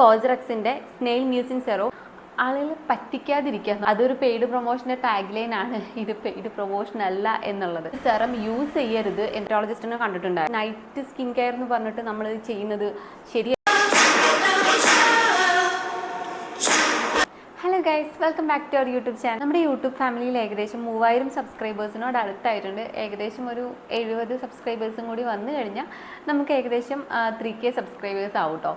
കോസറക്സിന്റെ snail mucin zero ആളുകൾ പറ്റിക്കാതിരിക്കുക അതൊരു paid പ്രൊമോഷന്റെ tag line ആണ്. ഇത് പെയ്ഡ് പ്രൊമോഷൻ അല്ല എന്നുള്ളത്. സെറം യൂസ് ചെയ്യരുത് എൻട്രോളജിസ്റ്റിനെ കണ്ടിട്ടുണ്ടായിരുന്നു നൈറ്റ് സ്കിൻ കെയർ എന്ന് പറഞ്ഞിട്ട് നമ്മൾ ചെയ്യുന്നത് ശരി hello guys welcome back to our YouTube channel നമ്മുടെ യൂട്യൂബ് ഫാമിലിയിൽ ഏകദേശം മൂവായിരം സബ്സ്ക്രൈബേഴ്സിനോട് അടുത്തായിട്ടുണ്ട്. ഏകദേശം ഒരു എഴുപത് സബ്സ്ക്രൈബേഴ്സും കൂടി വന്നു കഴിഞ്ഞാൽ നമുക്ക് ഏകദേശം ത്രീ കെ സബ്സ്ക്രൈബേഴ്സ് ആവും കേട്ടോ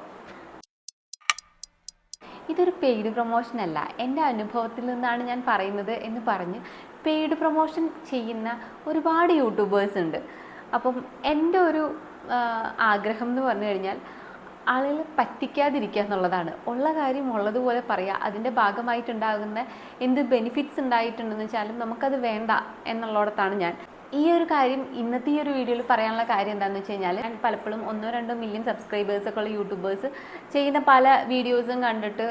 ഇതൊരു പെയ്ഡ് പ്രൊമോഷൻ അല്ല. എന്റെ അനുഭവത്തിൽ നിന്നാണ് ഞാൻ പറയുന്നത് എന്ന് പറഞ്ഞ് പെയ്ഡ് പ്രൊമോഷൻ ചെയ്യുന്ന ഒരുപാട് യൂട്യൂബേഴ്സ് ഉണ്ട്. അപ്പം എന്റെ ഒരു ആഗ്രഹം എന്ന് പറഞ്ഞു കഴിഞ്ഞാൽ ആളുകൾ പറ്റിക്കാതിരിക്കുക എന്നുള്ളതാണ്. ഉള്ള കാര്യം ഉള്ളതുപോലെ പറയുക. അതിന്റെ ഭാഗമായിട്ടുണ്ടാകുന്ന എന്ത് ബെനിഫിറ്റ്സ് ഉണ്ടായിട്ടുണ്ടെന്ന് വെച്ചാലും നമുക്കത് വേണ്ട എന്നുള്ളടത്താണ് ഞാൻ ഈ ഒരു കാര്യം ഇന്നത്തെ ഈ ഒരു വീഡിയോയിൽ പറയാനുള്ള കാര്യം എന്താണെന്ന് വെച്ച് കഴിഞ്ഞാൽ ഞാൻ പലപ്പോഴും ഒന്നോ രണ്ടോ മില്യൺ സബ്സ്ക്രൈബേഴ്സ് ഒക്കെ ഉള്ള യൂട്യൂബേഴ്സ് ചെയ്യുന്ന പല വീഡിയോസും കണ്ടിട്ട്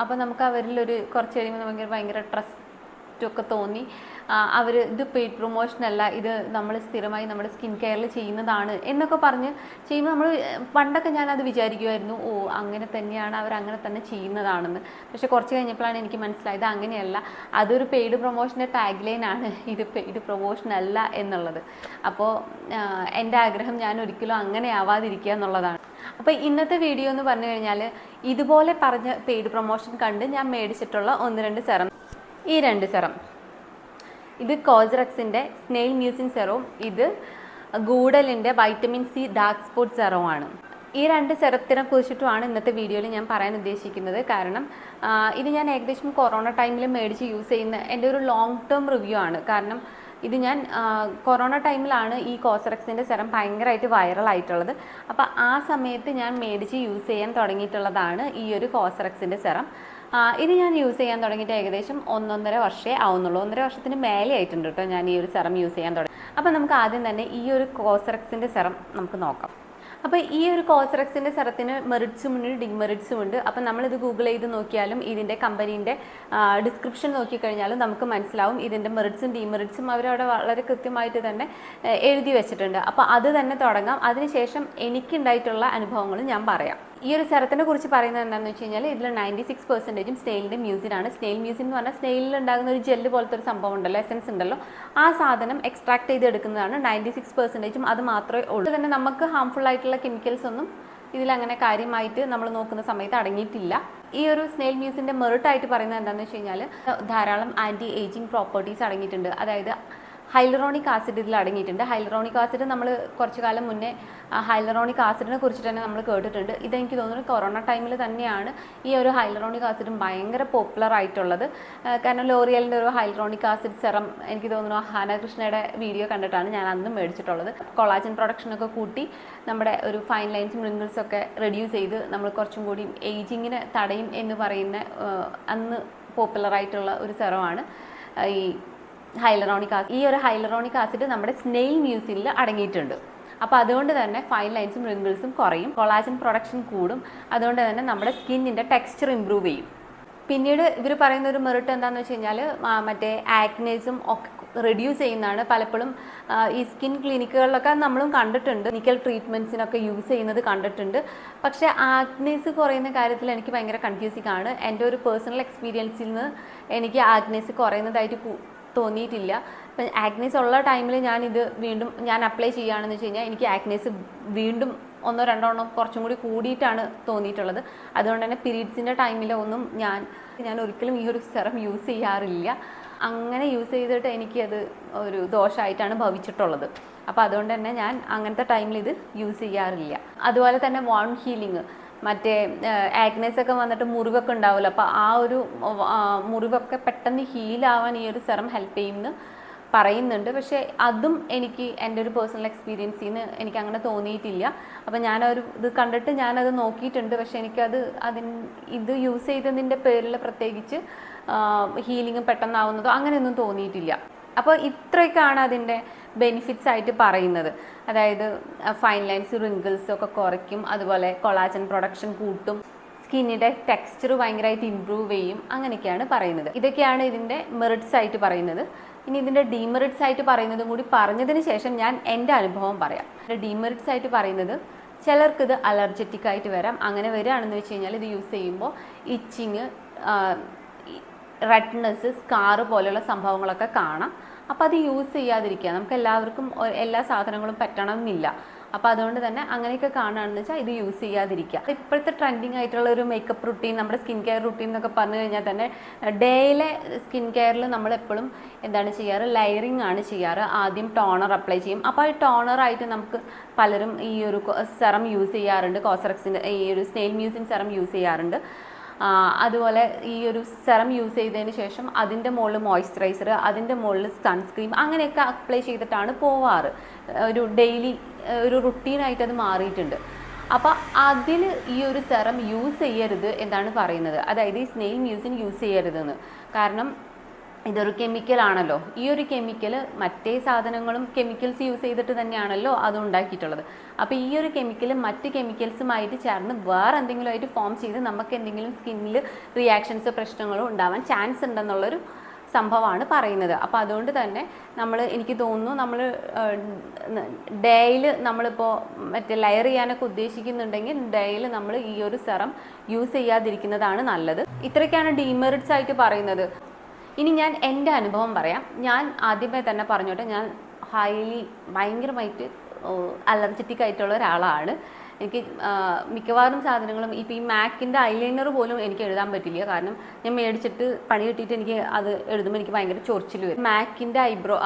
അപ്പോൾ നമുക്ക് അവരിലൊരു കുറച്ച് കഴിയുമ്പോൾ നമുക്ക് ഭയങ്കര ട്രസ്റ്റ് ഒക്കെ തോന്നി. അവർ ഇത് പെയ്ഡ് പ്രൊമോഷൻ അല്ല ഇത് നമ്മൾ സ്ഥിരമായി നമ്മുടെ സ്കിൻ കെയറിൽ ചെയ്യുന്നതാണ് എന്നൊക്കെ പറഞ്ഞ് ചെയ്യുമ്പോൾ നമ്മൾ പണ്ടൊക്കെ ഞാനത് വിചാരിക്കുമായിരുന്നു ഓ അങ്ങനെ തന്നെയാണ് അവർ അങ്ങനെ തന്നെ ചെയ്യുന്നതാണെന്ന്. പക്ഷേ കുറച്ച് കഴിഞ്ഞപ്പോഴാണ് എനിക്ക് മനസ്സിലായത് അങ്ങനെയല്ല അതൊരു പെയ്ഡ് പ്രൊമോഷന്റെ ടാഗ് ലൈൻ ആണ് ഇത് പെയ്ഡ് പ്രൊമോഷൻ അല്ല എന്നുള്ളത്. അപ്പോൾ എന്റെ ആഗ്രഹം ഞാൻ ഒരിക്കലും അങ്ങനെ ആവാതിരിക്കുക എന്നുള്ളതാണ്. അപ്പോൾ ഇന്നത്തെ വീഡിയോ എന്ന് പറഞ്ഞു കഴിഞ്ഞാൽ ഇതുപോലെ പറഞ്ഞ പെയ്ഡ് പ്രൊമോഷൻ കണ്ട് ഞാൻ മേടിച്ചിട്ടുള്ള ഒന്ന് രണ്ട് സെറം ഈ രണ്ട് സെറം. ഇത് കോസറക്സിന്റെ സ്നെയിൽ മ്യൂസിൻ സെറവും ഇത് ഗൂഡലിന്റെ വൈറ്റമിൻ സി ഡാർക്ക് സ്പോട്ട് സെറവുമാണ്. ഈ രണ്ട് സെറത്തിനെ കുറിച്ചിട്ടുമാണ് ഇന്നത്തെ വീഡിയോയിൽ ഞാൻ പറയാൻ ഉദ്ദേശിക്കുന്നത്. കാരണം ഇത് ഞാൻ ഏകദേശം കൊറോണ ടൈമിൽ മേടിച്ച് യൂസ് ചെയ്യുന്ന എന്റെ ഒരു ലോങ് ടേം റിവ്യൂ ആണ്. കാരണം ഇത് ഞാൻ കൊറോണ ടൈമിലാണ് ഈ കോസറക്സിന്റെ സെറം ഭയങ്കരമായിട്ട് വൈറലായിട്ടുള്ളത് അപ്പോൾ ആ സമയത്ത് ഞാൻ മേടിച്ച് യൂസ് ചെയ്യാൻ തുടങ്ങിയിട്ടുള്ളതാണ് ഈ ഒരു കോസറക്സിന്റെ സെറം. ഇത് ഞാൻ യൂസ് ചെയ്യാൻ തുടങ്ങിയിട്ട് ഏകദേശം ഒന്നൊന്നര വർഷമേ ആവുന്നുള്ളൂ. ഒന്നര വർഷത്തിന് മേലെ ആയിട്ടുണ്ട് കേട്ടോ ഞാൻ ഈ ഒരു സെറം യൂസ് ചെയ്യാൻ തുടങ്ങി. അപ്പോൾ നമുക്ക് ആദ്യം തന്നെ ഈ ഒരു കോസറക്സിന്റെ സെറം നമുക്ക് നോക്കാം. അപ്പോൾ ഈ ഒരു കോസറക്സിന്റെ സെറത്തിന് മെറിറ്റ്സും ഉണ്ട് ഡിമെറിറ്റ്സും ഉണ്ട്. അപ്പോൾ നമ്മളിത് ഗൂഗിൾ ചെയ്ത് നോക്കിയാലും ഇതിന്റെ കമ്പനീന്റെ ഡിസ്ക്രിപ്ഷൻ നോക്കിക്കഴിഞ്ഞാലും നമുക്ക് മനസ്സിലാവും ഇതിന്റെ മെറിറ്റ്സും ഡിമെറിറ്റ്സും അവരവിടെ വളരെ കൃത്യമായിട്ട് തന്നെ എഴുതി വെച്ചിട്ടുണ്ട്. അപ്പോൾ അത് തന്നെ തുടങ്ങാം. അതിനുശേഷം എനിക്കുണ്ടായിട്ടുള്ള അനുഭവങ്ങൾ ഞാൻ പറയാം. ഈ ഒരു സെറത്തിനെ കുറിച്ച് പറയുന്നത് എന്താണെന്ന് വെച്ച് കഴിഞ്ഞാൽ ഇതിൽ നയന്റി സിക്സ് പെർസെന്റേജും സ്നെയിലിന്റെ മ്യൂസിനാണ് സ്നെയിൽ മ്യൂസിൻ എന്ന് പറഞ്ഞാൽ സ്നെയിലിൽ ഉണ്ടാകുന്ന ഒരു ജെല്ല് പോലത്തെ ഒരു സംഭവം ഉണ്ടല്ലോ എസൻസ് ഉണ്ടല്ലോ. ആ സാധനം എക്സ്ട്രാക്ട് ചെയ്ത് എടുക്കുന്നതാണ് നയന്റി സിക്സ് പെർസെന്റേജും അത് മാത്രമേ ഉള്ളൂ. തന്നെ നമുക്ക് ഹാംഫുൾ ആയിട്ടുള്ള കെമിക്കൽസ് ഒന്നും ഇതിലങ്ങനെ കാര്യമായിട്ട് നമ്മൾ നോക്കുന്ന സമയത്ത് അടങ്ങിയിട്ടില്ല. ഈ ഒരു സ്നെയിൽ മ്യൂസിന്റെ മെറിട്ടായിട്ട് പറയുന്നത് എന്താണെന്ന് വെച്ച് കഴിഞ്ഞാൽ ധാരാളം ആന്റി ഏജിങ് പ്രോപ്പർട്ടീസ് അടങ്ങിയിട്ടുണ്ട്. അതായത് ഹൈലറോണിക് ആസിഡ് ഇതിൽ അടങ്ങിയിട്ടുണ്ട്. ഹൈലറോണിക് ആസിഡ് നമ്മൾ കുറച്ച് കാലം മുന്നേ ഹൈലറോണിക് ആസിഡിനെ കുറിച്ചിട്ട് തന്നെ നമ്മൾ കേട്ടിട്ടുണ്ട്. ഇതെനിക്ക് തോന്നുന്നു കൊറോണ ടൈമിൽ തന്നെയാണ് ഈ ഒരു ഹൈലറോണിക് ആസിഡും ഭയങ്കര പോപ്പുലർ ആയിട്ടുള്ളത്. കാരണം ലോറിയലിന്റെ ഒരു ഹൈലറോണിക് ആസിഡ് സെറം എനിക്ക് തോന്നുന്നു ഹാനകൃഷ്ണയുടെ വീഡിയോ കണ്ടിട്ടാണ് ഞാൻ അന്നും മേടിച്ചിട്ടുള്ളത്. കൊളാജൻ പ്രൊഡക്ഷനൊക്കെ കൂട്ടി നമ്മുടെ ഒരു ഫൈൻ ലൈൻസും റിങ്കിൾസും ഒക്കെ റെഡ്യൂസ് ചെയ്ത് നമ്മൾ കുറച്ചും കൂടി ഏജിങ്ങിനെ തടയും എന്ന് പറയുന്ന അന്ന് പോപ്പുലറായിട്ടുള്ള ഒരു സെറമാണ് ഈ ഹൈലറോണിക് ആസിഡ്. ഈ ഒരു ഹൈലറോണിക് ആസിഡ് നമ്മുടെ സ്നെയിൽ മ്യൂസിനിൽ അടങ്ങിയിട്ടുണ്ട്. അപ്പോൾ അതുകൊണ്ട് തന്നെ ഫൈൻ ലൈൻസും റിങ്കിൾസും കുറയും. കൊളാജൻ പ്രൊഡക്ഷൻ കൂടും. അതുകൊണ്ട് തന്നെ നമ്മുടെ സ്കിന്നിന്റെ ടെക്സ്ചർ ഇമ്പ്രൂവ് ചെയ്യും. പിന്നീട് ഇവർ പറയുന്ന ഒരു മെറിറ്റ് എന്താണെന്ന് വെച്ച് കഴിഞ്ഞാൽ മറ്റേ ആക്നേസും ഒക്കെ റെഡ്യൂസ് ചെയ്യുന്നതാണ്. പലപ്പോഴും ഈ സ്കിൻ ക്ലിനിക്കുകളിലൊക്കെ നമ്മളും കണ്ടിട്ടുണ്ട്. നിക്കൽ ട്രീറ്റ്മെന്റ്സിനൊക്കെ യൂസ് ചെയ്യുന്നത് കണ്ടിട്ടുണ്ട്. പക്ഷേ ആഗ്നേസ് കുറയുന്ന കാര്യത്തിൽ എനിക്ക് ഭയങ്കര കൺഫ്യൂസിംഗ് ആണ്. എന്റെ ഒരു പേഴ്സണൽ എക്സ്പീരിയൻസിൽ നിന്ന് എനിക്ക് ആഗ്നേസ് കുറയുന്നതായിട്ട് തോന്നിയിട്ടില്ല. അപ്പം ആഗ്നേസ് ഉള്ള ടൈമിൽ ഞാൻ ഇത് വീണ്ടും ഞാൻ അപ്ലൈ ചെയ്യുകയാണെന്ന് വെച്ച് കഴിഞ്ഞാൽ എനിക്ക് ആഗ്നേസ് വീണ്ടും ഒന്നോ രണ്ടോ എണ്ണം കുറച്ചും കൂടി കൂടിയിട്ടാണ് തോന്നിയിട്ടുള്ളത്. അതുകൊണ്ട് തന്നെ പീരീഡ്സിന്റെ ടൈമിലൊന്നും ഞാൻ ഞാൻ ഒരിക്കലും ഈ ഒരു സെറം യൂസ് ചെയ്യാറില്ല. അങ്ങനെ യൂസ് ചെയ്തിട്ട് എനിക്കത് ഒരു ദോഷമായിട്ടാണ് ഭവിച്ചിട്ടുള്ളത്. അപ്പോൾ അതുകൊണ്ട് തന്നെ ഞാൻ അങ്ങനത്തെ ടൈമിൽ ഇത് യൂസ് ചെയ്യാറില്ല. അതുപോലെ തന്നെ വോൺ ഹീലിംഗ് മറ്റേ ആഗ്നസ് ഒക്കെ വന്നിട്ട് മുറിവൊക്കെ ഉണ്ടാവില്ല അപ്പോൾ ആ ഒരു മുറിവൊക്കെ പെട്ടെന്ന് ഹീലാവാൻ ഈ ഒരു സെറം ഹെൽപ്പ് ചെയ്യുമെന്ന് പറയുന്നുണ്ട്. പക്ഷേ അതും എനിക്ക് എന്റെ ഒരു പേഴ്സണൽ എക്സ്പീരിയൻസിൽ നിന്ന് എനിക്ക് അങ്ങനെ തോന്നിയിട്ടില്ല. അപ്പോൾ ഞാനൊരു ഇത് കണ്ടിട്ട് ഞാനത് നോക്കിയിട്ടുണ്ട്. പക്ഷേ എനിക്കത് അതിൻ ഇത് യൂസ് ചെയ്തതിന്റെ പേരിൽ പ്രത്യേകിച്ച് ഹീലിംഗ് പെട്ടെന്നാവുന്നതോ അങ്ങനെയൊന്നും തോന്നിയിട്ടില്ല. അപ്പോൾ ഇത്രയൊക്കെയാണ് അതിന്റെ ബെനിഫിറ്റ്സ് ആയിട്ട് പറയുന്നത്. അതായത് ഫൈൻ ലൈൻസ് റിങ്കിൾസ് ഒക്കെ കുറയ്ക്കും അതുപോലെ കൊളാജൻ പ്രൊഡക്ഷൻ കൂട്ടും സ്കിന്നിന്റെ ടെക്സ്ചർ ഭയങ്കരമായിട്ട് ഇമ്പ്രൂവ് ചെയ്യും അങ്ങനെയൊക്കെയാണ് പറയുന്നത്. ഇതൊക്കെയാണ് ഇതിന്റെ മെറിറ്റ്സ് ആയിട്ട് പറയുന്നത്. ഇനി ഇതിന്റെ ഡീമെറിറ്റ്സ് ആയിട്ട് പറയുന്നതും കൂടി പറഞ്ഞതിന് ശേഷം ഞാൻ എന്റെ അനുഭവം പറയാം. ഡീമെറിറ്റ്സ് ആയിട്ട് പറയുന്നത് ചിലർക്ക് ഇത് അലർജറ്റിക് ആയിട്ട് വരാം അങ്ങനെ വരികയാണെന്ന് വെച്ച് കഴിഞ്ഞാൽ ഇത് യൂസ് ചെയ്യുമ്പോൾ ഇച്ചിങ് റെഡ്നെസ് സ്കാർ പോലെയുള്ള സംഭവങ്ങളൊക്കെ കാണാം. അപ്പോൾ അത് യൂസ് ചെയ്യാതിരിക്കുക. നമുക്ക് എല്ലാവർക്കും എല്ലാ സാധനങ്ങളും പറ്റണമെന്നില്ല. അപ്പോൾ അതുകൊണ്ട് തന്നെ അങ്ങനെയൊക്കെ കാണുകയാണെന്ന് വെച്ചാൽ ഇത് യൂസ് ചെയ്യാതിരിക്കുക. ഇപ്പോഴത്തെ ട്രെൻഡിങ് ആയിട്ടുള്ള ഒരു മേക്കപ്പ് റുട്ടീൻ നമ്മുടെ സ്കിൻ കെയർ റുട്ടീൻ എന്നൊക്കെ പറഞ്ഞു കഴിഞ്ഞാൽ തന്നെ ഡേയിലെ സ്കിൻ കെയറിൽ നമ്മൾ എപ്പോഴും എന്താണ് ചെയ്യാറ്? ലെയറിങ് ആണ് ചെയ്യാറ്. ആദ്യം ടോണർ അപ്ലൈ ചെയ്യും. അപ്പോൾ ഈ ടോണറായിട്ട് നമുക്ക് പലരും ഈ ഒരു സെറം യൂസ് ചെയ്യാറുണ്ട്. കോസറക്സിന്റെ ഈ ഒരു സ്നെയിൽ മ്യൂസിൻ സെറം യൂസ് ചെയ്യാറുണ്ട്. അതുപോലെ ഈ ഒരു സെറം യൂസ് ചെയ്തതിന് ശേഷം അതിന്റെ മുകളിൽ മോയ്സ്ചറൈസർ അതിന്റെ മുകളിൽ സൺസ്ക്രീം അങ്ങനെയൊക്കെ അപ്ലൈ ചെയ്തിട്ടാണ് പോവാറ്. ഒരു ഡെയിലി ഒരു റുട്ടീനായിട്ട് അത് മാറിയിട്ടുണ്ട്. അപ്പോൾ അതിൽ ഈ ഒരു സെറം യൂസ് ചെയ്യരുത് എന്നാണ് പറയുന്നത്. അതായത് ഈ സ്നെയിൽ മ്യൂസിൻ യൂസ് ചെയ്യരുതെന്ന്. കാരണം ഇതൊരു കെമിക്കൽ ആണല്ലോ. ഈ ഒരു കെമിക്കൽ മറ്റേ സാധനങ്ങളും കെമിക്കൽസ് യൂസ് ചെയ്തിട്ട് തന്നെയാണല്ലോ അത് ഉണ്ടാക്കിയിട്ടുള്ളത്. അപ്പോൾ ഈ ഒരു കെമിക്കൽ മറ്റ് കെമിക്കൽസുമായിട്ട് ചേർന്ന് വേറെ എന്തെങ്കിലും ആയിട്ട് ഫോം ചെയ്ത് നമുക്ക് എന്തെങ്കിലും സ്കിന്നിൽ റിയാക്ഷൻസ് പ്രശ്നങ്ങളോ ഉണ്ടാവാൻ ചാൻസ് ഉണ്ടെന്നുള്ളൊരു സംഭവമാണ് പറയുന്നത്. അപ്പോൾ അതുകൊണ്ട് തന്നെ നമ്മൾ എനിക്ക് തോന്നുന്നു നമ്മൾ ഡേയിൽ നമ്മളിപ്പോൾ മറ്റേ ലെയർ ചെയ്യാനൊക്കെ ഉദ്ദേശിക്കുന്നുണ്ടെങ്കിൽ ഡേയിൽ നമ്മൾ ഈ ഒരു സെറം യൂസ് ചെയ്യാതിരിക്കുന്നതാണ് നല്ലത്. ഇത്രയൊക്കെയാണ് ഡീമെറിറ്റ്സ് ആയിട്ട് പറയുന്നത്. ഇനി ഞാൻ എന്റെ അനുഭവം പറയാം. ഞാൻ ആദ്യമേ തന്നെ പറഞ്ഞോട്ടെ ഞാൻ ഹൈലി ഭയങ്കരമായിട്ട് അലർജറ്റിക് ആയിട്ടുള്ള ഒരാളാണ്. എനിക്ക് മിക്കവാറും സാധനങ്ങളും ഇപ്പോൾ ഈ മാക്കിന്റെ ഐലൈനർ പോലും എനിക്ക് എഴുതാൻ പറ്റില്ല. കാരണം ഞാൻ മേടിച്ചിട്ട് പണി കിട്ടിയിട്ട് എനിക്ക് അത് എഴുതുമ്പോൾ എനിക്ക് ഭയങ്കര ചൊറിച്ചിൽ വരും. മാക്കിന്റെ ഐബ്രോ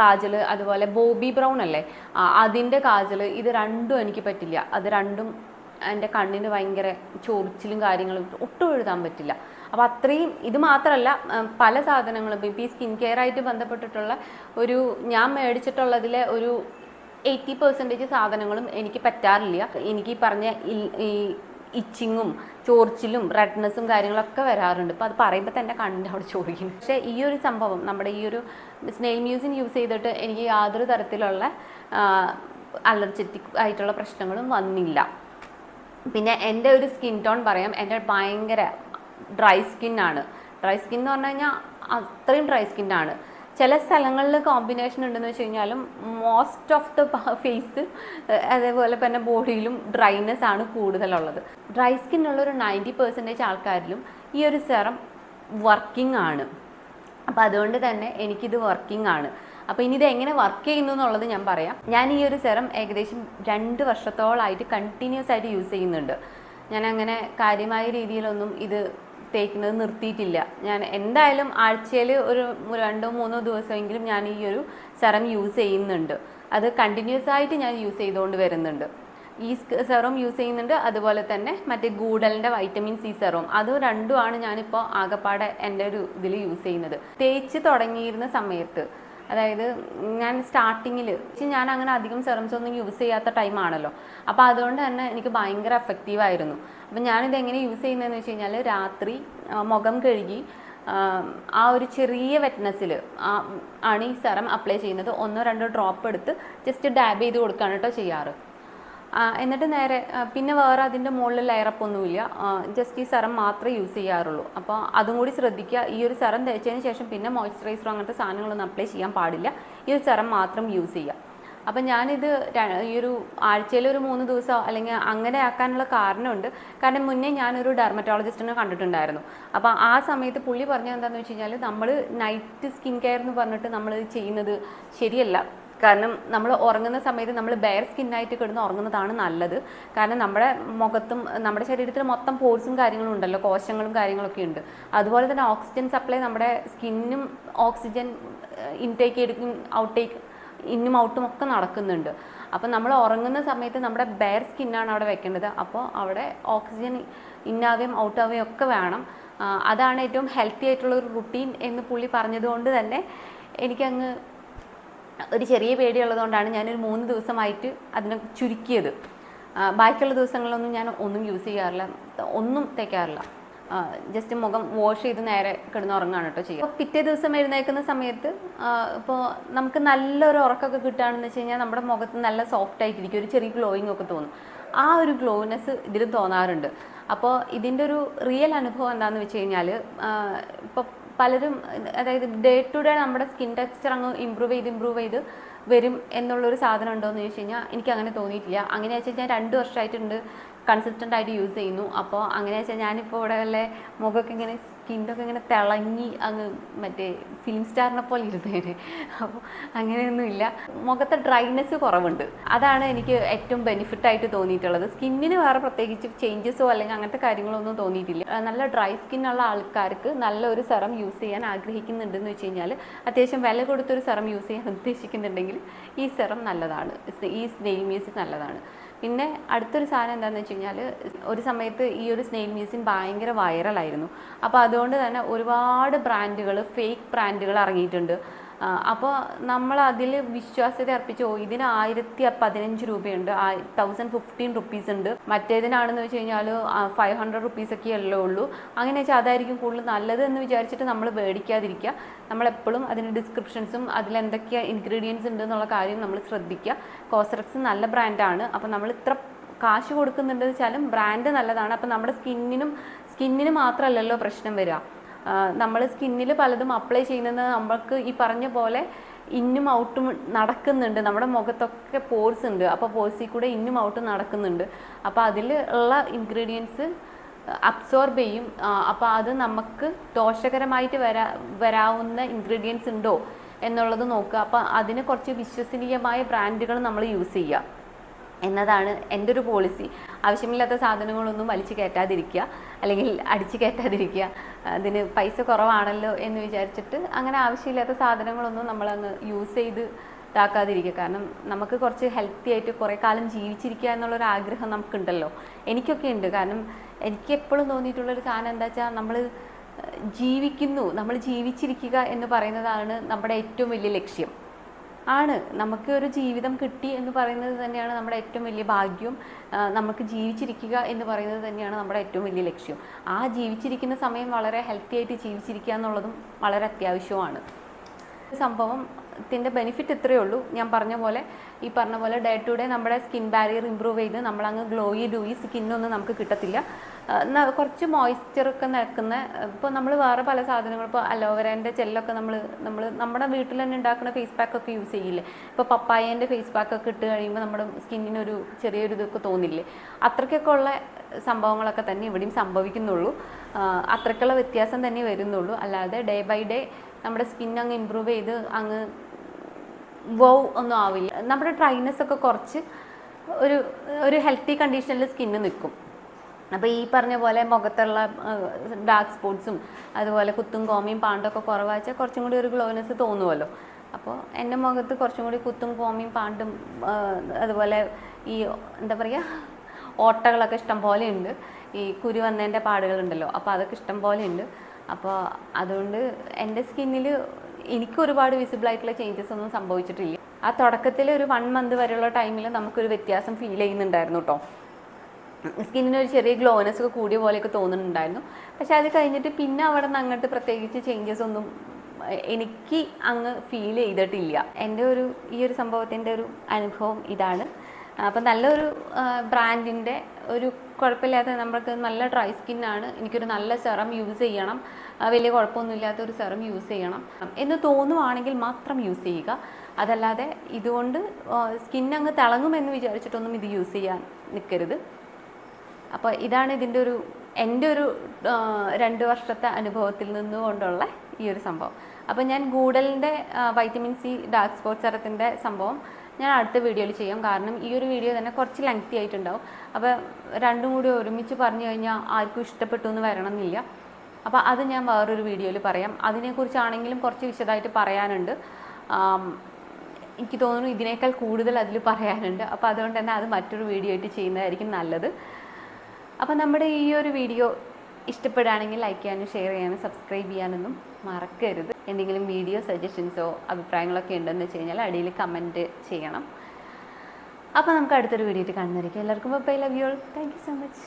കാജൽ അതുപോലെ ബോബി ബ്രൗൺ അല്ലേ? അതിന്റെ കാജൽ ഇത് രണ്ടും എനിക്ക് പറ്റില്ല. അത് രണ്ടും എന്റെ കണ്ണിന് ഭയങ്കര ചൊറിച്ചിലും കാര്യങ്ങളും ഒട്ടും എഴുതാൻ പറ്റില്ല. അപ്പോൾ അത്രയും ഇത് മാത്രമല്ല പല സാധനങ്ങളും ഇപ്പോൾ ഈ സ്കിൻ കെയർ ആയിട്ട് ബന്ധപ്പെട്ടിട്ടുള്ള ഒരു ഞാൻ മേടിച്ചിട്ടുള്ളതിലെ ഒരു എയ്റ്റി പെർസെന്റേജ് സാധനങ്ങളും എനിക്ക് പറ്റാറില്ല. എനിക്ക് ഈ പറഞ്ഞ ഈ ഇച്ചിങ്ങും ചോർച്ചിലും റെഡ്നെസ്സും കാര്യങ്ങളൊക്കെ വരാറുണ്ട്. അപ്പോൾ അത് പറയുമ്പോൾ തന്നെ കണ്ണിന്റെ അവിടെ ചോദിക്കും പക്ഷേ ഈ ഒരു സംഭവം നമ്മുടെ ഈ ഒരു സ്നെയിൽ മ്യൂസിൻ യൂസ് ചെയ്തിട്ട് എനിക്ക് യാതൊരു തരത്തിലുള്ള അലർജറ്റിക് ആയിട്ടുള്ള പ്രശ്നങ്ങളും വന്നില്ല. പിന്നെ എന്റെ ഒരു സ്കിൻ ടോൺ പറയാം എന്റെ ഭയങ്കര ഡ്രൈ സ്കിന്നാണ് ഡ്രൈ സ്കിൻ എന്ന് പറഞ്ഞു കഴിഞ്ഞാൽ അത്രയും ഡ്രൈ സ്കിന്നാണ് ചില സ്ഥലങ്ങളിൽ കോമ്പിനേഷൻ ഉണ്ടെന്ന് വെച്ച് കഴിഞ്ഞാലും മോസ്റ്റ് ഓഫ് ദ ഫേസ് അതേപോലെ തന്നെ ബോഡിയിലും ഡ്രൈനെസ് ആണ് കൂടുതലുള്ളത്. ഡ്രൈ സ്കിന്നുള്ള ഒരു നയന്റി പെർസെന്റേജ് ആൾക്കാരിലും ഈ ഒരു സെറം വർക്കിംഗ് ആണ്. അപ്പോൾ അതുകൊണ്ട് തന്നെ എനിക്കിത് വർക്കിംഗ് ആണ്. അപ്പോൾ ഇനി ഇത് എങ്ങനെ വർക്ക് ചെയ്യുന്നു എന്നുള്ളത് ഞാൻ പറയാം. ഞാൻ ഈ ഒരു സെറം ഏകദേശം രണ്ട് വർഷത്തോളമായിട്ട് കണ്ടിന്യൂസ് ആയിട്ട് യൂസ് ചെയ്യുന്നുണ്ട്. ഞാൻ അങ്ങനെ കാര്യമായ രീതിയിലൊന്നും ഇത് തേക്കുന്നത് നിർത്തിയിട്ടില്ല. ഞാൻ എന്തായാലും ആഴ്ചയിൽ ഒരു രണ്ടോ മൂന്നോ ദിവസമെങ്കിലും ഞാൻ ഈ ഒരു സെറം യൂസ് ചെയ്യുന്നുണ്ട്. അത് കണ്ടിന്യൂസ് ആയിട്ട് ഞാൻ യൂസ് ചെയ്തുകൊണ്ട് വരുന്നുണ്ട്. ഈ സെറം യൂസ് ചെയ്യുന്നുണ്ട്. അതുപോലെ തന്നെ മറ്റേ ഗൂഡലിന്റെ വൈറ്റമിൻ സി സെറം അത് രണ്ടുമാണ് ഞാനിപ്പോൾ ആകപ്പാടെ എന്റെ ഒരു ഇതിൽ യൂസ് ചെയ്യുന്നത്. തേച്ച് തുടങ്ങിയിരുന്ന സമയത്ത് അതായത് ഞാൻ സ്റ്റാർട്ടിങ്ങിൽ ഞാൻ അങ്ങനെ അധികം സെറംസ് ഒന്നും യൂസ് ചെയ്യാത്ത ടൈമാണല്ലോ അപ്പോൾ അതുകൊണ്ട് തന്നെ എനിക്ക് ഭയങ്കര എഫക്റ്റീവ് ആയിരുന്നു. അപ്പം ഞാനിത് എങ്ങനെ യൂസ് ചെയ്യുന്നതെന്ന് വെച്ച് കഴിഞ്ഞാൽ രാത്രി മുഖം കഴുകി ആ, ഒരു ചെറിയ വെറ്റ്നസ്സിൽ ആണ് ഈ സെറം അപ്ലൈ ചെയ്യുന്നത്. ഒന്നോ രണ്ടോ ഡ്രോപ്പ് എടുത്ത് ജസ്റ്റ് ഡാബ് ചെയ്ത് കൊടുക്കുകയാണ് കേട്ടോ ചെയ്യാറ്. എന്നിട്ട് നേരെ പിന്നെ വേറെ അതിന്റെ മുകളിൽ ലയറപ്പൊന്നുമില്ല ജസ്റ്റ് ഈ സെറം മാത്രമേ യൂസ് ചെയ്യാറുള്ളൂ. അപ്പോൾ അതും കൂടി ശ്രദ്ധിക്കുക. ഈ ഒരു സെറം തേച്ചതിന് ശേഷം പിന്നെ മോയ്സ്ചറൈസറോ അങ്ങനത്തെ സാധനങ്ങളൊന്നും അപ്ലൈ ചെയ്യാൻ പാടില്ല. ഈ ഒരു സെറം മാത്രം യൂസ് ചെയ്യുക. അപ്പം ഞാനിത് ഈ ഒരു ആഴ്ചയിൽ ഒരു മൂന്ന് ദിവസം അല്ലെങ്കിൽ അങ്ങനെ ആക്കാനുള്ള കാരണമുണ്ട്. കാരണം മുന്നേ ഞാനൊരു ഡെർമറ്റോളജിസ്റ്റിനെ കണ്ടിട്ടുണ്ടായിരുന്നു. അപ്പോൾ ആ സമയത്ത് പുള്ളി പറഞ്ഞത് എന്താണെന്ന് വെച്ച് കഴിഞ്ഞാൽ നമ്മൾ നൈറ്റ് സ്കിൻ കെയർ എന്ന് പറഞ്ഞിട്ട് നമ്മൾ ചെയ്യുന്നത് ശരിയല്ല. കാരണം നമ്മൾ ഉറങ്ങുന്ന സമയത്ത് നമ്മൾ ബെയർ സ്കിന്നായിട്ട് കിടന്ന് ഉറങ്ങുന്നതാണ് നല്ലത്. കാരണം നമ്മുടെ മുഖത്തും നമ്മുടെ ശരീരത്തിൽ മൊത്തം പോർസും കാര്യങ്ങളും ഉണ്ടല്ലോ കോശങ്ങളും കാര്യങ്ങളൊക്കെ ഉണ്ട്. അതുപോലെ തന്നെ ഓക്സിജൻ സപ്ലൈ നമ്മുടെ സ്കിന്നും ഓക്സിജൻ ഇൻടേക്ക് എടുക്കും ഔട്ടേക്ക് ഇന്നും ഔട്ടും ഒക്കെ നടക്കുന്നുണ്ട്. അപ്പോൾ നമ്മൾ ഉറങ്ങുന്ന സമയത്ത് നമ്മുടെ ബെയർ സ്കിന്നാണ് അവിടെ വെക്കേണ്ടത്. അപ്പോൾ അവിടെ ഓക്സിജൻ ഇന്നാവുകയും ഔട്ടാവുകയും ഒക്കെ വേണം. അതാണ് ഏറ്റവും ഹെൽത്തി ആയിട്ടുള്ള ഒരു റുട്ടീൻ എന്ന് പുള്ളി പറഞ്ഞതുകൊണ്ട് തന്നെ എനിക്കങ്ങ് ഒരു ചെറിയ പേടിയുള്ളതുകൊണ്ടാണ് ഞാനൊരു മൂന്ന് ദിവസമായിട്ട് അതിനെ ചുരുക്കിയത്. ബാക്കിയുള്ള ദിവസങ്ങളിലൊന്നും ഞാൻ ഒന്നും യൂസ് ചെയ്യാറില്ല. ഒന്നും തേക്കാറില്ല. ജസ്റ്റ് മുഖം വാഷ് ചെയ്ത് നേരെ കിടന്നുറങ്ങാണ് കേട്ടോ ചെയ്യുക. അപ്പോൾ പിറ്റേ ദിവസം എഴുന്നേൽക്കുന്ന സമയത്ത് ഇപ്പോൾ നമുക്ക് നല്ലൊരു ഉറക്കമൊക്കെ കിട്ടുകയാണെന്ന് വെച്ച് കഴിഞ്ഞാൽ നമ്മുടെ മുഖത്ത് നല്ല സോഫ്റ്റ് ആയിട്ടിരിക്കും. ഒരു ചെറിയ ഗ്ലോയിങ് ഒക്കെ തോന്നും. ആ ഒരു ഗ്ലോനെസ് ഇതിലും തോന്നാറുണ്ട്. അപ്പോൾ ഇതിന്റെ ഒരു റിയൽ അനുഭവം എന്താണെന്ന് വെച്ച് കഴിഞ്ഞാൽ ഇപ്പോൾ പലരും അതായത് ഡേ ടു ഡേ നമ്മുടെ സ്കിൻ ടെക്സ്ചർ അങ്ങ് ഇമ്പ്രൂവ് ചെയ്ത് ഇമ്പ്രൂവ് ചെയ്ത് വരും എന്നുള്ളൊരു സാധനം ഉണ്ടോ എന്ന് ചോദിച്ചു കഴിഞ്ഞാൽ എനിക്ക് അങ്ങനെ തോന്നിയിട്ടില്ല. അങ്ങനെ വെച്ചാൽ ഞാൻ രണ്ട് വർഷമായിട്ടുണ്ട് കൺസിസ്റ്റന്റ് ആയിട്ട് യൂസ് ചെയ്യുന്നു. അപ്പോൾ അങ്ങനെ വെച്ചാൽ ഞാനിപ്പോൾ ഇവിടെ വല്ല മുഖമൊക്കെ ഇങ്ങനെ സ്കിന്നൊക്കെ ഇങ്ങനെ തിളങ്ങി അങ്ങ് മറ്റേ ഫിലിം സ്റ്റാറിനെ പോലെ ഇരുന്നേനെ. അപ്പോൾ അങ്ങനെയൊന്നുമില്ല മുഖത്തെ ഡ്രൈനെസ് കുറവുണ്ട്. അതാണ് എനിക്ക് ഏറ്റവും ബെനിഫിറ്റ് ആയിട്ട് തോന്നിയിട്ടുള്ളത്. സ്കിന്നിന് വേറെ പ്രത്യേകിച്ച് ചേഞ്ചസോ അല്ലെങ്കിൽ അങ്ങനത്തെ കാര്യങ്ങളൊന്നും തോന്നിയിട്ടില്ല. നല്ല ഡ്രൈ സ്കിന്നുള്ള ആൾക്കാർക്ക് നല്ലൊരു സെറം യൂസ് ചെയ്യാൻ ആഗ്രഹിക്കുന്നുണ്ടെന്ന് വെച്ച് കഴിഞ്ഞാൽ അത്യാവശ്യം വില കൊടുത്തൊരു സെറം യൂസ് ചെയ്യാൻ ഉദ്ദേശിക്കുന്നുണ്ടെങ്കിൽ ഈ സെറം നല്ലതാണ്. ഈ സ്നെയിൽ മ്യൂസിക് നല്ലതാണ്. പിന്നെ അടുത്തൊരു സാധനം എന്താണെന്ന് വെച്ച് കഴിഞ്ഞാൽ ഒരു സമയത്ത് ഈ ഒരു സ്നെയിൽ മ്യൂസിൻ ഭയങ്കര വൈറലായിരുന്നു. അപ്പോൾ അതുകൊണ്ട് തന്നെ ഒരുപാട് ബ്രാൻഡുകൾ ഫേക്ക് ബ്രാൻഡുകൾ ഇറങ്ങിയിട്ടുണ്ട്. അപ്പോൾ നമ്മൾ അതിൽ വിശ്വാസ്യത അർപ്പിച്ച് ഓ ഇതിന് ആയിരത്തി പതിനഞ്ച് രൂപയുണ്ട്. തൗസൻഡ് ഫിഫ്റ്റീൻ റുപ്പീസ് ഉണ്ട്. മറ്റേതിനാണെന്ന് വെച്ച് കഴിഞ്ഞാൽ ഫൈവ് ഹൺഡ്രഡ് റുപ്പീസ് ഒക്കെ അല്ലേ ഉള്ളൂ. അങ്ങനെ വെച്ചാൽ അതായിരിക്കും കൂടുതൽ നല്ലത് എന്ന് വിചാരിച്ചിട്ട് നമ്മൾ മേടിക്കാതിരിക്കുക നമ്മളെപ്പോഴും അതിന്റെ ഡിസ്ക്രിപ്ഷൻസും അതിലെന്തൊക്കെ ഇൻഗ്രീഡിയൻസ് ഉണ്ട് എന്നുള്ള കാര്യം നമ്മൾ ശ്രദ്ധിക്കുക. കോസറക്സ് നല്ല ബ്രാൻഡാണ് അപ്പോൾ നമ്മൾ ഇത്ര കാശ് കൊടുക്കുന്നുണ്ടെന്ന് വെച്ചാലും ബ്രാൻഡ് നല്ലതാണ്. അപ്പോൾ നമ്മുടെ സ്കിന്നിനും സ്കിന്നിന് മാത്രമല്ലല്ലോ പ്രശ്നം വരിക. നമ്മൾ സ്കിന്നിൽ പലതും അപ്ലൈ ചെയ്യുന്നത് നമ്മൾക്ക് ഈ പറഞ്ഞ പോലെ ഇന്നും ഔട്ടും നടക്കുന്നുണ്ട്. നമ്മുടെ മുഖത്തൊക്കെ പോർസ് ഉണ്ട്. അപ്പോൾ പോർസിൽ കൂടെ ഇന്നും ഔട്ടും നടക്കുന്നുണ്ട്. അപ്പോൾ അതിൽ ഉള്ള ഇൻഗ്രീഡിയൻസ് അബ്സോർബ് ചെയ്യും. അപ്പോൾ അത് നമുക്ക് ദോഷകരമായിട്ട് വരാ വരാവുന്ന ഇൻഗ്രീഡിയൻസ് ഉണ്ടോ എന്നുള്ളത് നോക്കുക. അപ്പോൾ അതിന് കുറച്ച് വിശ്വസനീയമായ ബ്രാൻഡുകൾ നമ്മൾ യൂസ് ചെയ്യുക. എന്നതാണ് എന്റെ ഒരു പോളിസി ആവശ്യമില്ലാത്ത സാധനങ്ങളൊന്നും വലിച്ചു കയറ്റാതിരിക്കുക അല്ലെങ്കിൽ അടിച്ചു കയറ്റാതിരിക്കുക. അതിന് പൈസ കുറവാണല്ലോ എന്ന് വിചാരിച്ചിട്ട് അങ്ങനെ ആവശ്യമില്ലാത്ത സാധനങ്ങളൊന്നും നമ്മളങ്ങ് യൂസ് ചെയ്ത് ഇതാക്കാതിരിക്കുക. കാരണം നമുക്ക് കുറച്ച് ഹെൽത്തി ആയിട്ട് കുറേ കാലം ജീവിച്ചിരിക്കുക എന്നുള്ളൊരു ആഗ്രഹം നമുക്കുണ്ടല്ലോ. എനിക്കൊക്കെ ഉണ്ട്. കാരണം എനിക്ക് എപ്പോഴും തോന്നിയിട്ടുള്ളൊരു സാധനം എന്താ വെച്ചാൽ നമ്മൾ ജീവിക്കുന്നു നമ്മൾ ജീവിച്ചിരിക്കുക എന്ന് പറയുന്നതാണ് നമ്മുടെ ഏറ്റവും വലിയ ലക്ഷ്യം. ആണ്. നമുക്ക് ഒരു ജീവിതം കിട്ടി എന്ന് പറയുന്നത് തന്നെയാണ് നമ്മുടെ ഏറ്റവും വലിയ ഭാഗ്യം. നമുക്ക് ജീവിച്ചിരിക്കുക എന്ന് പറയുന്നത് തന്നെയാണ് നമ്മുടെ ഏറ്റവും വലിയ ലക്ഷ്യം. ആ ജീവിച്ചിരിക്കുന്ന സമയം വളരെ ഹെൽത്തി ആയിട്ട് ജീവിച്ചിരിക്കുക എന്നുള്ളതും വളരെ അത്യാവശ്യമാണ് സംഭവത്തിന്റെ ബെനിഫിറ്റ് ഇത്രയേ ഉള്ളൂ. ഞാൻ പറഞ്ഞ പോലെ ഈ പറഞ്ഞ പോലെ ഡേ ടു ഡേ നമ്മുടെ സ്കിൻ ബാരിയർ ഇമ്പ്രൂവ് ചെയ്ത് നമ്മളങ്ങ് ഗ്ലോയി ഡൂയി സ്കിന്നൊന്നും നമുക്ക് കിട്ടത്തില്ല. കുറച്ച് മോയ്സ്ചറൊക്കെ നിൽക്കുന്ന ഇപ്പോൾ നമ്മൾ വേറെ പല സാധനങ്ങൾ ഇപ്പോൾ അലോവേരേന്റെ ജെല്ലൊക്കെ നമ്മൾ നമ്മൾ നമ്മുടെ വീട്ടിൽ തന്നെ ഉണ്ടാക്കുന്ന ഫേസ് പാക്കൊക്കെ യൂസ് ചെയ്യില്ലേ? ഇപ്പോൾ പപ്പായേന്റെ ഫേസ് പാക്കൊക്കെ ഇട്ട് കഴിയുമ്പോൾ നമ്മുടെ സ്കിന്നിനൊരു ചെറിയൊരു ഇതൊക്കെ തോന്നില്ലേ? അത്രയ്ക്കൊക്കെ ഉള്ള സംഭവങ്ങളൊക്കെ തന്നെ ഇവിടെയും സംഭവിക്കുന്നുള്ളൂ. അത്രയ്ക്കുള്ള വ്യത്യാസം തന്നെ വരുന്നുള്ളൂ. അല്ലാതെ ഡേ ബൈ ഡേ നമ്മുടെ സ്കിൻ അങ്ങ് ഇമ്പ്രൂവ് ചെയ്ത് അങ്ങ് വൗ ഒന്നും ആവില്ല. നമ്മുടെ ഡ്രൈനെസ് ഒക്കെ കുറച്ച് ഒരു ഒരു ഹെൽത്തി കണ്ടീഷനിൽ സ്കിന്ന് നിൽക്കും. അപ്പോൾ ഈ പറഞ്ഞ പോലെ മുഖത്തുള്ള ഡാർക്ക് സ്പോട്ട്സും അതുപോലെ കുത്തും കോമിയും പാണ്ടൊക്കെ കുറവാച്ചാൽ കുറച്ചും കൂടി ഒരു ഗ്ലോനെസ് തോന്നുമല്ലോ അപ്പോൾ എന്റെ മുഖത്ത് കുറച്ചും കൂടി കുത്തും കോമിയും പാണ്ടും അതുപോലെ ഈ എന്താ പറയുക ഓട്ടകളൊക്കെ ഇഷ്ടം പോലെ ഉണ്ട്. ഈ കുരു വന്നതിന്റെ പാടുകളുണ്ടല്ലോ അപ്പോൾ അതൊക്കെ ഇഷ്ടം പോലെ ഉണ്ട്. അപ്പോൾ അതുകൊണ്ട് എന്റെ സ്കിന്നിൽ എനിക്ക് ഒരുപാട് വിസിബിൾ ആയിട്ടുള്ള ചേഞ്ചസ് ഒന്നും സംഭവിച്ചിട്ടില്ല. ആ തുടക്കത്തിൽ ഒരു വൺ മന്ത് വരെയുള്ള ടൈമിൽ നമുക്കൊരു വ്യത്യാസം ഫീൽ ചെയ്യുന്നുണ്ടായിരുന്നു കേട്ടോ സ്കിന്നിന് ഒരു ചെറിയ ഗ്ലോനെസ് ഒക്കെ കൂടിയ പോലെയൊക്കെ തോന്നുന്നുണ്ടായിരുന്നു. പക്ഷെ അത് കഴിഞ്ഞിട്ട് പിന്നെ അവിടെ നിന്ന് അങ്ങോട്ട് പ്രത്യേകിച്ച് ചേഞ്ചസ് ഒന്നും എനിക്ക് അങ്ങ് ഫീൽ ചെയ്തിട്ടില്ല. എന്റെ ഒരു ഈ ഒരു സംഭവത്തിന്റെ ഒരു അനുഭവം ഇതാണ്. അപ്പം നല്ലൊരു ബ്രാൻഡിന്റെ ഒരു കുഴപ്പമില്ലാത്ത നമ്മൾക്ക് നല്ല ഡ്രൈ സ്കിന്നാണ് എനിക്കൊരു നല്ല സെറം യൂസ് ചെയ്യണം. വലിയ കുഴപ്പമൊന്നുമില്ലാത്ത ഒരു സെറം യൂസ് ചെയ്യണം. എന്ന് തോന്നുവാണെങ്കിൽ മാത്രം യൂസ് ചെയ്യുക. അതല്ലാതെ ഇതുകൊണ്ട് സ്കിൻ അങ്ങ് തിളങ്ങുമെന്ന് വിചാരിച്ചിട്ടൊന്നും ഇത് യൂസ് ചെയ്യാൻ നിൽക്കരുത്. അപ്പോൾ ഇതാണ് ഇതിന്റെ ഒരു എന്റെ ഒരു രണ്ട് വർഷത്തെ അനുഭവത്തിൽ നിന്നുകൊണ്ടുള്ള ഈ ഒരു സംഭവം. അപ്പോൾ ഞാൻ ഗൂഡലിന്റെ വൈറ്റമിൻ സി ഡാർക്ക് സ്പോട്ട് സെറത്തിന്റെ സംഭവം ഞാൻ അടുത്ത വീഡിയോയിൽ ചെയ്യാം. കാരണം ഈ ഒരു വീഡിയോ തന്നെ കുറച്ച് ലെങ്തി ആയിട്ടുണ്ടാവും. അപ്പോൾ രണ്ടും കൂടി ഒരുമിച്ച് പറഞ്ഞു കഴിഞ്ഞാൽ ആർക്കും ഇഷ്ടപ്പെട്ടു എന്ന് വരണമെന്നില്ല. അപ്പോൾ അത് ഞാൻ വേറൊരു വീഡിയോയിൽ പറയാം. അതിനെക്കുറിച്ചാണെങ്കിലും കുറച്ച് വിശദമായിട്ട് പറയാനുണ്ട്. എനിക്ക് തോന്നുന്നു ഇതിനേക്കാൾ കൂടുതൽ അതിൽ പറയാനുണ്ട്. അപ്പോൾ അതുകൊണ്ട് തന്നെ അത് മറ്റൊരു വീഡിയോ ആയിട്ട് ചെയ്യുന്നതായിരിക്കും നല്ലത്. അപ്പോൾ നമ്മുടെ ഈ ഒരു വീഡിയോ ഇഷ്ടപ്പെടുകയാണെങ്കിൽ ലൈക്ക് ചെയ്യാനും ഷെയർ ചെയ്യാനും സബ്സ്ക്രൈബ് ചെയ്യാനൊന്നും മറക്കരുത്. എന്തെങ്കിലും വീഡിയോ സജഷൻസോ അഭിപ്രായങ്ങളൊക്കെ ഉണ്ടെന്ന് വെച്ച് കഴിഞ്ഞാൽ അടിയിൽ കമന്റ് ചെയ്യണം. അപ്പോൾ നമുക്ക് അടുത്തൊരു വീഡിയോ കാണുന്നതായിരിക്കും. എല്ലാവർക്കും bye love you all thank you so much